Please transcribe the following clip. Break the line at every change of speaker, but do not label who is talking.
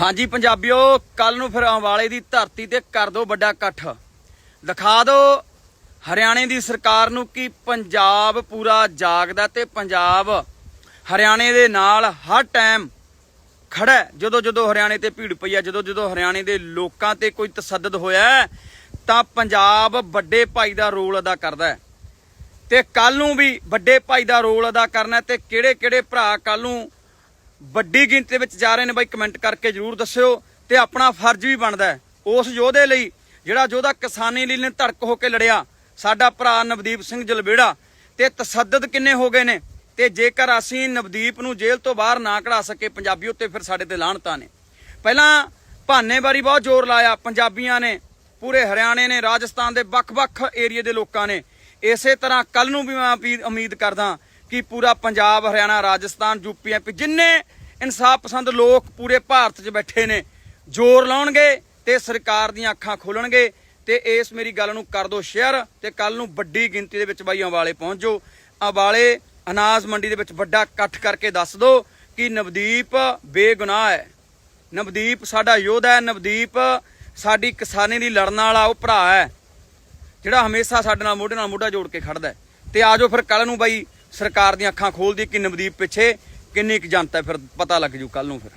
ਹਾਂਜੀ ਪੰਜਾਬੀਓ ਕੱਲ ਨੂੰ ਫਿਰ ਅੰਬਾਲੇ ਦੀ ਧਰਤੀ ਤੇ ਕਰ ਦੋ ਵੱਡਾ ਇਕੱਠ। ਦਿਖਾ ਦਿਓ ਹਰਿਆਣੇ ਦੀ ਸਰਕਾਰ ਨੂੰ ਕਿ ਪੰਜਾਬ ਪੂਰਾ ਜਾਗਦਾ ਤੇ ਪੰਜਾਬ ਹਰਿਆਣੇ ਦੇ ਨਾਲ ਹਰ ਟਾਈਮ ਖੜਾ ਜਦੋਂ ਜਦੋਂ ਹਰਿਆਣੇ ਤੇ ਭੀੜ ਪਈ ਆ ਜਦੋਂ ਜਦੋਂ ਹਰਿਆਣੇ ਦੇ ਲੋਕਾਂ ਤੇ ਕੋਈ ਤਸੱਦਦ ਹੋਇਆ ਤਾਂ ਪੰਜਾਬ ਵੱਡੇ ਭਾਈ ਦਾ ਰੋਲ ਅਦਾ ਕਰਦਾ ਹੈ। ਤੇ ਕੱਲ ਨੂੰ ਵੀ ਵੱਡੇ ਭਾਈ ਦਾ ਰੋਲ ਅਦਾ ਕਰਨਾ ਹੈ ਤੇ ਕਿਹੜੇ ਕਿਹੜੇ ਭਰਾ ਕੱਲ ਨੂੰ ਵੱਡੀ ਗਿਣਤੀ ਵਿੱਚ ਜਾ ਰਹੇ ਨੇ ਬਾਈ ਕਮੈਂਟ ਕਰਕੇ ਜਰੂਰ ਦੱਸਿਓ ਤੇ ਆਪਣਾ ਫਰਜ਼ ਵੀ ਬਣਦਾ ਉਸ ਯੋਧੇ ਲਈ ਜਿਹੜਾ ਯੋਧਾ ਕਿਸਾਨੀ ਲਈ ਨੇ ਧੜਕ ਹੋ ਕੇ ਲੜਿਆ, ਸਾਡਾ ਭਰਾ ਨਵਦੀਪ ਸਿੰਘ ਜਲਬੇੜਾ ਤੇ ਤਸੱਦਦ ਕਿੰਨੇ ਹੋ ਗਏ ਨੇ? ਤੇ ਜੇਕਰ ਅਸੀਂ ਨਵਦੀਪ ਨੂੰ ਜੇਲ੍ਹ ਤੋਂ ਬਾਹਰ ਨਾ ਕਢਾ ਸਕੇ ਪੰਜਾਬੀ ਉੱਤੇ ਫਿਰ ਸਾਡੇ ਤੇ ਲਾਹਣਤਾਂ ਨੇ। ਪਹਿਲਾਂ ਭਾਨੇਬਾਰੀ ਬਹੁਤ ਜ਼ੋਰ ਲਾਇਆ, ਪੰਜਾਬੀਆਂ ਨੇ, ਪੂਰੇ ਹਰਿਆਣੇ ਨੇ, ਰਾਜਸਥਾਨ ਦੇ ਵੱਖ-ਵੱਖ ਏਰੀਏ ਦੇ ਲੋਕਾਂ ਨੇ। ਇਸੇ ਤਰ੍ਹਾਂ ਕੱਲ ਨੂੰ ਵੀ ਮੈਂ ਅਪੀ- ਉਮੀਦ ਕਰਦਾ ਕਿ ਪੂਰਾ ਪੰਜਾਬ, ਹਰਿਆਣਾ, ਰਾਜਸਥਾਨ ਯੂਪੀ ਐਮਪੀ ਜਿੰਨੇ ਇਨਸਾਫ ਪਸੰਦ ਲੋਕ ਪੂਰੇ ਭਾਰਤ 'ਚ ਬੈਠੇ ਨੇ, ਜ਼ੋਰ ਲਾਉਣਗੇ ਤੇ ਸਰਕਾਰ ਦੀਆਂ ਅੱਖਾਂ ਖੋਲਣਗੇ ਤੇ ਇਸ ਮੇਰੀ ਗੱਲ ਨੂੰ ਕਰ ਦਿਓ ਸ਼ੇਅਰ ਤੇ ਕੱਲ ਨੂੰ ਵੱਡੀ ਗਿਣਤੀ ਦੇ ਵਿੱਚ ਬਾਈ ਅੰਬਾਲੇ ਪਹੁੰਚ ਜਾਓ। ਅੰਬਾਲੇ ਅਨਾਜ ਮੰਡੀ ਦੇ ਵਿੱਚ ਵੱਡਾ ਇਕੱਠ ਕਰਕੇ ਦੱਸ ਦਿਓ ਕਿ ਨਵਦੀਪ ਬੇਗੁਨਾਹ ਹੈ। ਨਵਦੀਪ ਸਾਡਾ ਯੋਧਾ ਹੈ, ਨਵਦੀਪ ਸਾਡੀ ਕਿਸਾਨੀ ਦੀ ਲੜਨ ਵਾਲਾ ਉਹ ਭਰਾ ਹੈ, ਜਿਹੜਾ ਹਮੇਸ਼ਾ ਸਾਡੇ ਨਾਲ ਮੋਢੇ ਨਾਲ ਮੋਢਾ ਜੋੜ ਕੇ ਖੜਦਾ ਹੈ। ਤੇ ਆਜੋ ਫਿਰ ਕੱਲ ਨੂੰ ਬਾਈ ਸਰਕਾਰ ਦੀਆਂ ਅੱਖਾਂ ਖੋਲਦੀ ਕਿ ਨਵਦੀਪ ਪਿੱਛੇ ਕਿੰਨੀ ਕੁ ਜਨਤਾ ਹੈ, ਫਿਰ ਪਤਾ ਲੱਗ ਜੂ ਕੱਲ ਨੂੰ ਫਿਰ।